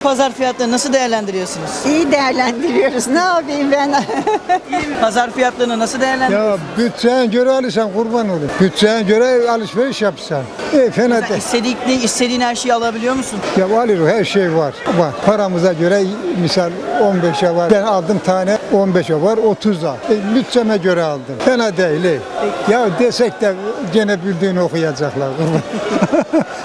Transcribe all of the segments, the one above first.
Pazar fiyatlarını nasıl değerlendiriyorsunuz? İyi değerlendiriyoruz. Ne yapayım ben? Pazar fiyatlarını nasıl değerlendiriyorsunuz? Ya bütçeye göre alırsan kurban olur. Bütçeye göre alışveriş yapsan. E fena Mesela değil. istediğin, istediğin her şeyi alabiliyor musun? Ya alır her şey var. Var. Paramıza göre misal 15'e var. Ben aldım tane 15'e var 30'a. E, bütçeme göre aldım. Fena değil. e. Ya desek de gene bildiğini okuyacaklar.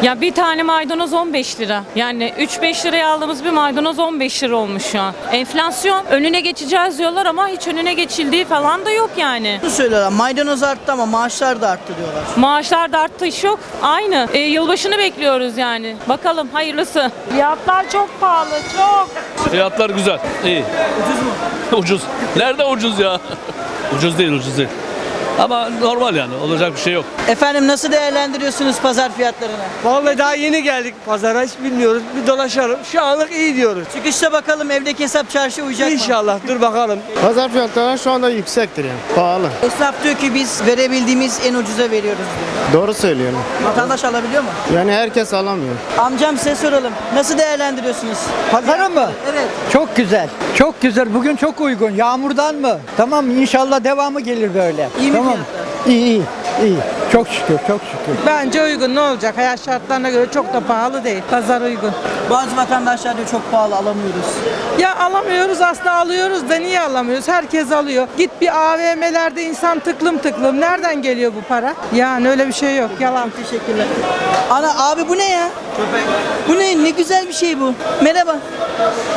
Ya bir tane maydanoz 15 lira. Yani 3-5 liraya aldığımız bir maydanoz 15 lira olmuş şu an. Enflasyon önüne geçeceğiz diyorlar ama hiç önüne geçildiği falan da yok yani. Şunu söylüyorlar maydanoz arttı ama maaşlar da arttı diyorlar. Maaşlar da arttı iş yok. Aynı. E, yılbaşını bekliyoruz yani. Bakalım hayırlısı. Fiyatlar çok pahalı çok. Fiyatlar güzel, iyi. Ucuz mu? ucuz. Nerede ucuz ya? ucuz değil, ucuz değil. Ama normal yani, olacak bir şey yok. Efendim nasıl değerlendiriyorsunuz pazar fiyatlarını? Vallahi daha yeni geldik pazara hiç bilmiyoruz. Bir dolaşalım. Şu anlık iyi diyoruz. Çıkışta bakalım evdeki hesap çarşıya uyacak mı? İnşallah dur bakalım. Pazar fiyatları şu anda yüksektir yani. Pahalı. Esnaf diyor ki biz verebildiğimiz en ucuza veriyoruz diyor. Doğru söylüyorum. Vatandaş alabiliyor mu? Yani herkes alamıyor. Amcam size soralım. Nasıl değerlendiriyorsunuz? Pazara mı? Evet. Çok güzel. Çok güzel. Bugün çok uygun. Yağmurdan mı? Tamam inşallah devamı gelir böyle. İyi mi tamam. fiyatlar? İyi iyi. iyi. Çok şükür çok şükür. Bence uygun ne olacak? Hayat şartlarına göre çok da pahalı değil. Pazar uygun. Bazı vatandaşlar diyor çok pahalı alamıyoruz. Ya alamıyoruz aslında alıyoruz da niye alamıyoruz? Herkes alıyor. Git bir AVM'lerde insan tıklım tıklım. Nereden geliyor bu para? Yani öyle bir şey yok. Yalan. Teşekkürler. Ana abi bu ne ya? Köpek. Bu ne? Ne güzel bir şey bu. Merhaba.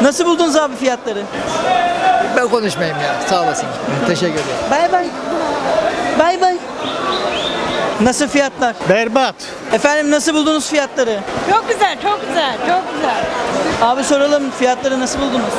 Nasıl buldunuz abi fiyatları? Ben konuşmayayım ya. Sağ olasın. Teşekkür ederim. Bay bay. Bay bay. Nasıl fiyatlar? Berbat. Efendim nasıl buldunuz fiyatları? Çok güzel, çok güzel, çok güzel. Abi soralım fiyatları nasıl buldunuz?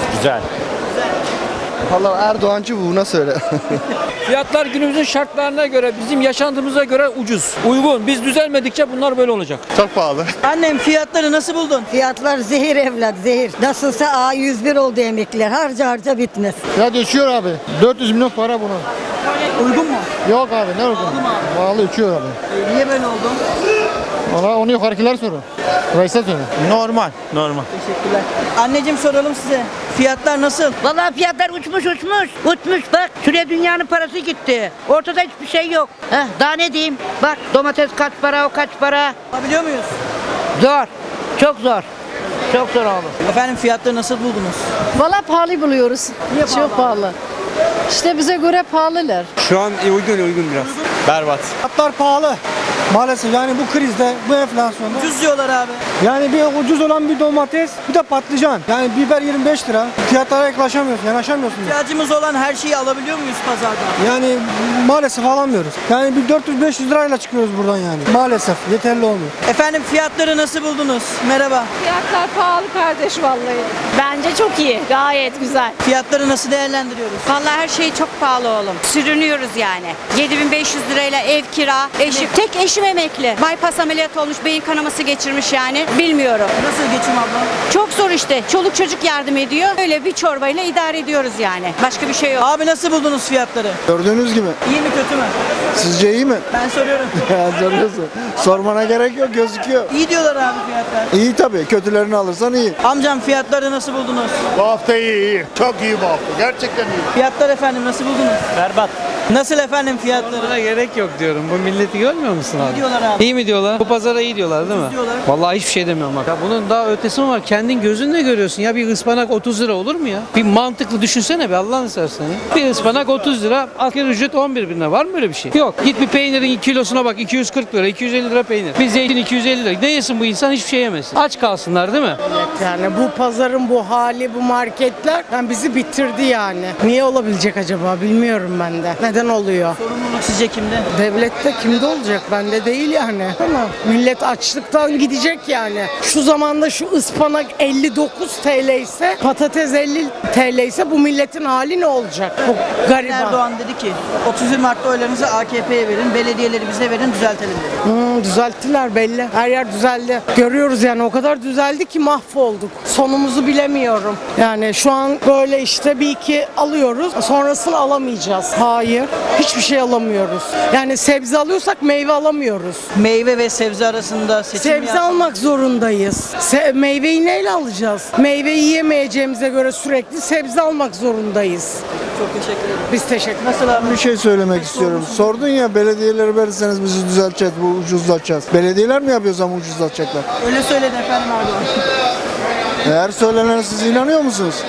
Valla Erdoğancı bu nasıl öyle? Fiyatlar günümüzün şartlarına göre, bizim yaşantımıza göre ucuz. Uygun. Biz düzelmedikçe bunlar böyle olacak. Çok pahalı. Annem fiyatları nasıl buldun? Fiyatlar zehir evlat zehir. Nasılsa A101 oldu emekliler. Harca harca bitmez. Ya düşüyor abi. 400 milyon para bunu. Uygun mu? Yok abi ne uygun. Pahalı uçuyor abi. Niye böyle oldu? Valla onu yukarıkiler sorun. Reis'e sorun. Normal. Normal. Teşekkürler. Anneciğim soralım size. Fiyatlar nasıl? Vallahi fiyatlar uçmuş uçmuş. Uçmuş bak şuraya dünyanın parası gitti. Ortada hiçbir şey yok. Heh, daha ne diyeyim? Bak domates kaç para o kaç para. Alabiliyor muyuz? Zor. Çok zor. Çok zor oğlum. Efendim fiyatları nasıl buldunuz? Valla pahalı buluyoruz. Çok pahalı. İşte bize göre pahalılar. Şu an uygun uygun biraz. Berbat. Fiyatlar pahalı. Maalesef yani bu krizde, bu enflasyonda Ucuz diyorlar abi. yani bir ucuz olan bir domates, bir de patlıcan. Yani biber 25 lira. Fiyatlara yaklaşamıyorsun, yanaşamıyorsun. İhtiyacımız olan her şeyi alabiliyor muyuz pazardan? Yani maalesef alamıyoruz. Yani bir 400-500 lirayla çıkıyoruz buradan yani. Maalesef yeterli olmuyor. Efendim fiyatları nasıl buldunuz? Merhaba. Fiyatlar pahalı kardeş vallahi. Bence çok iyi. Gayet güzel. Fiyatları nasıl değerlendiriyoruz? Vallahi her şey çok pahalı oğlum. Sürünüyoruz yani. 7500 lirayla ev kira. Eşim, tek eşim emekli. Bypass ameliyatı olmuş, beyin kanaması geçirmiş yani. Bilmiyorum. Nasıl geçim abla? Çok zor işte. Çoluk çocuk yardım ediyor. Öyle bir çorbayla idare ediyoruz yani. Başka bir şey yok. Abi nasıl buldunuz fiyatları? Gördüğünüz gibi. İyi mi kötü mü? Sizce iyi mi? Ben soruyorum. Ya soruyorsun. Sormana gerek yok gözüküyor. İyi diyorlar abi fiyatlar. İyi tabii. Kötülerini alırsan iyi. Amcam fiyatları nasıl buldunuz? Bu hafta iyi iyi. Çok iyi bu hafta. Gerçekten iyi. Fiyatlar efendim nasıl buldunuz? Berbat. Nasıl efendim fiyatları? Buna gerek yok diyorum. Bu milleti görmüyor musun İyi diyorlar abi. İyi mi diyorlar? Bu pazara iyi diyorlar değil mi? diyorlar. Vallahi hiçbir şey demiyorum bak. Ya bunun daha ötesi mi var? Kendin gözünle görüyorsun ya. Bir ıspanak 30 lira olur mu ya? Bir mantıklı düşünsene be Allah'ını seversen ya. Bir ıspanak 30 lira, asgari ücret 11 bin lira. Var mı böyle bir şey? Yok. Git bir peynirin kilosuna bak 240 lira, 250 lira peynir. Bir zeytin 250 lira. Ne yesin bu insan? Hiçbir şey yemesin. Aç kalsınlar değil mi? Yani bu pazarın bu hali, bu marketler yani bizi bitirdi yani. Niye olabilecek acaba bilmiyorum ben de. Neden oluyor? Sorumluluk sizce kimde? Devlette kimde olacak? Bende değil yani. Ama millet açlıktan gidecek yani. Şu zamanda şu ıspanak 59 TL ise patates 50 TL ise bu milletin hali ne olacak? Bu gariban. Erdoğan dedi ki 31 Mart'ta oylarınızı AKP'ye verin, belediyeleri bize verin, düzeltelim dedi. Hmm, düzelttiler belli. Her yer düzeldi. Görüyoruz yani o kadar düzeldi ki mahvolduk. Sonumuzu bilemiyorum. Yani şu an böyle işte bir iki alıyoruz. Sonrasını alamayacağız. Hayır. Hiçbir şey alamıyoruz. Yani sebze alıyorsak meyve alamıyoruz. Meyve ve sebze arasında seçim Sebze yap- almak zorundayız. Se- meyveyi neyle alacağız? Meyve yiyemeyeceğimize göre sürekli sebze almak zorundayız. Çok teşekkür ederim. Biz teşekkür Nasıl abi? Bir şey söylemek istiyorum. Sordun ya belediyeleri verirseniz bizi düzelteceğiz, bu ucuzlatacağız. Belediyeler mi yapıyorsa ama ucuzlatacaklar? Öyle söyledi efendim Erdoğan. Eğer söylenene siz inanıyor musunuz?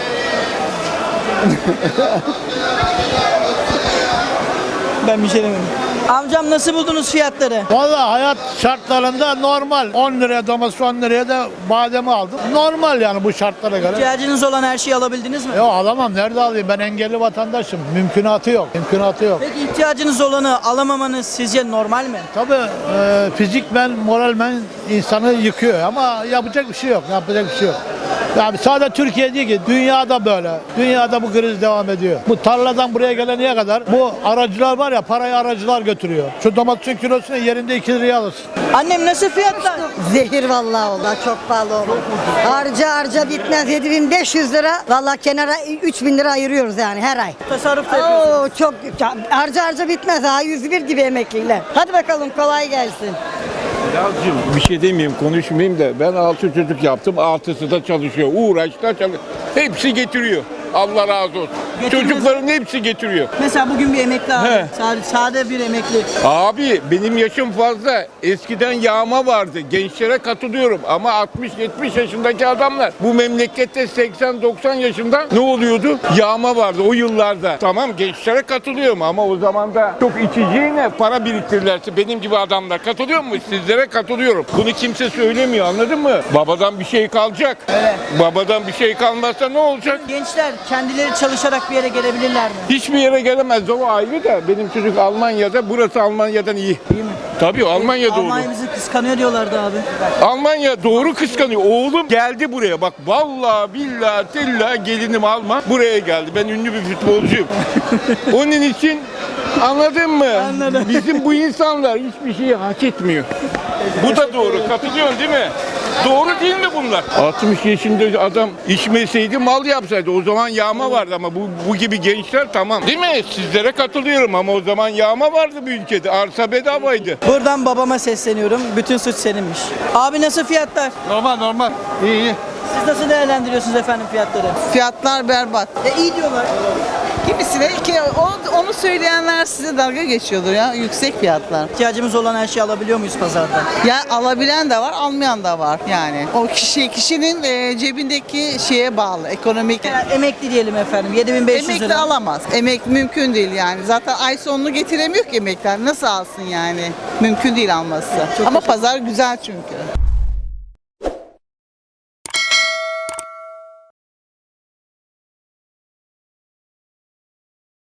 Ben bir şey demedim. Amcam nasıl buldunuz fiyatları? Valla hayat şartlarında normal. 10 liraya domates 10 liraya da bademi aldım. Normal yani bu şartlara göre. İhtiyacınız olan her şeyi alabildiniz mi? Yok alamam. Nerede alayım? Ben engelli vatandaşım. Mümkünatı yok. Mümkünatı yok. Peki ihtiyacınız olanı alamamanız sizce normal mi? Tabii e, fizikmen, moralmen insanı yıkıyor ama yapacak bir şey yok. Yapacak bir şey yok. Yani sadece Türkiye değil ki dünyada böyle. Dünyada bu kriz devam ediyor. Bu tarladan buraya gelene kadar bu aracılar var ya parayı aracılar götürüyor. Şu domatesin kilosunu yerinde 2 liraya alırsın. Annem nasıl fiyatlar? Zehir vallahi oldu. Çok pahalı oldu. Harca harca bitmez. 7500 lira. Vallahi kenara 3000 lira ayırıyoruz yani her ay. Tasarruf da. Oo çok harca harca bitmez ha 101 gibi emekliler. Hadi bakalım kolay gelsin. Yalcım bir şey demeyeyim konuşmayayım da ben altı çocuk yaptım altısı da çalışıyor uğraşta çalışıyor. Hepsi getiriyor. Allah razı olsun. Getirmez- Çocukların hepsi getiriyor. Mesela bugün bir emekli abi. He. Sade, sade bir emekli. Abi benim yaşım fazla. Eskiden yağma vardı. Gençlere katılıyorum ama 60-70 yaşındaki adamlar bu memlekette 80-90 yaşında ne oluyordu? Yağma vardı o yıllarda. Tamam gençlere katılıyorum ama o zaman da çok içeceğine para biriktirirlerse benim gibi adamlar katılıyor mu? Sizlere katılıyorum. Bunu kimse söylemiyor anladın mı? Babadan bir şey kalacak. Babadan bir şey kalmazsa ne olacak? Gençler kendileri çalışarak bir yere gelebilirler mi? Hiçbir yere gelemez o ayrı da benim çocuk Almanya'da burası Almanya'dan iyi. İyi mi? Tabii Almanya doğru. Almanya bizi kıskanıyor diyorlardı abi. Almanya doğru kıskanıyor. Oğlum geldi buraya bak vallahi billahi tillahi gelinim Alman buraya geldi. Ben ünlü bir futbolcuyum. Onun için anladın mı? Anladım. Bizim bu insanlar hiçbir şeyi hak etmiyor. Bu da doğru. Katılıyorsun değil mi? Doğru değil mi bunlar? 60 yaşında adam içmeseydi mal yapsaydı. O zaman yağma vardı ama bu, bu gibi gençler tamam. Değil mi? Sizlere katılıyorum ama o zaman yağma vardı bu ülkede. Arsa bedavaydı. Buradan babama sesleniyorum. Bütün suç seninmiş. Abi nasıl fiyatlar? Normal normal. İyi iyi. Siz nasıl değerlendiriyorsunuz efendim fiyatları? Fiyatlar berbat. E iyi diyorlar. Kimisine ki onu söyleyenler size dalga geçiyordur ya yüksek fiyatlar. İhtiyacımız olan her şeyi alabiliyor muyuz pazarda? Ya alabilen de var, almayan da var yani. O kişi kişinin e, cebindeki şeye bağlı, ekonomik. Yani emekli diyelim efendim 7500 Emekli lira. alamaz. Emek mümkün değil yani. Zaten ay sonunu getiremiyor ki emekler. Nasıl alsın yani? Mümkün değil alması. Ama pazar güzel çünkü.